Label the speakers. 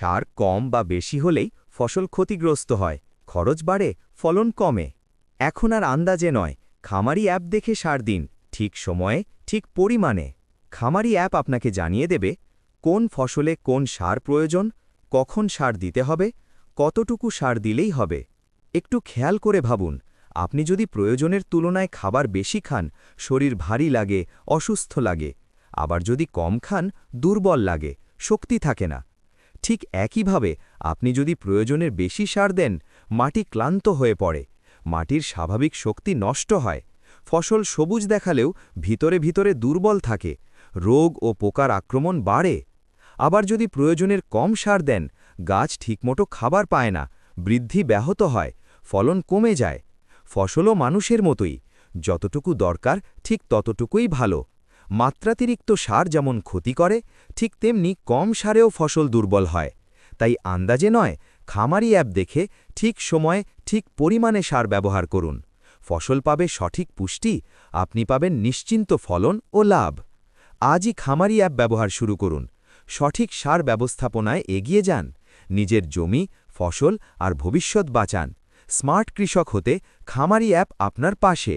Speaker 1: সার কম বা বেশি হলেই ফসল ক্ষতিগ্রস্ত হয়, খরচ বাড়ে, ফলন কমে। এখন আর আন্দাজে নয়, খামারি অ্যাপ দেখে সার দিন, ঠিক সময়ে, ঠিক পরিমাণে। খামারি অ্যাপ আপনাকে জানিয়ে দেবে কোন ফসলে কোন সার প্রয়োজন, কখন সার দিতে হবে, কতটুকু সার দিলেই হবে। একটু খেয়াল করে ভাবুন, আপনি যদি প্রয়োজনের তুলনায় খাবার বেশি খান, শরীর ভারী লাগে, অসুস্থ লাগে, আবার যদি কম খান, দুর্বল লাগে, শক্তি থাকে না। ঠিক একইভাবে আপনি যদি প্রয়োজনের বেশি সার দেন, মাটি ক্লান্ত হয়ে পড়ে, মাটির স্বাভাবিক শক্তি নষ্ট হয়, ফসল সবুজ দেখালেও ভিতরে ভিতরে দুর্বল থাকে, রোগ ও পোকার আক্রমণ বাড়ে। আবার যদি প্রয়োজনের কম সার দেন, গাছ ঠিকমতো খাবার পায় না, বৃদ্ধি ব্যাহত হয়, ফলন কমে যায়, ফসলও মানুষের মতোই, যতটুকু দরকার ঠিক ততটুকুই ভালো। মাত্রাতিরিক্ত সার যেমন ক্ষতি করে, ঠিক তেমনি কম সারেও ফসল দুর্বল হয়। তাই আন্দাজে নয়, খামারি অ্যাপ দেখে ঠিক সময়ে ঠিক পরিমাণে সার ব্যবহার করুন। ফসল পাবে সঠিক পুষ্টি, আপনি পাবেন নিশ্চিন্ত ফলন ও লাভ। আজই খামারি অ্যাপ ব্যবহার শুরু করুন। সঠিক সার ব্যবস্থাপনায় এগিয়ে যান। নিজের জমি, ফসল আর ভবিষ্যৎ বাঁচান। স্মার্ট কৃষক হতে খামারি অ্যাপ আপনার পাশে।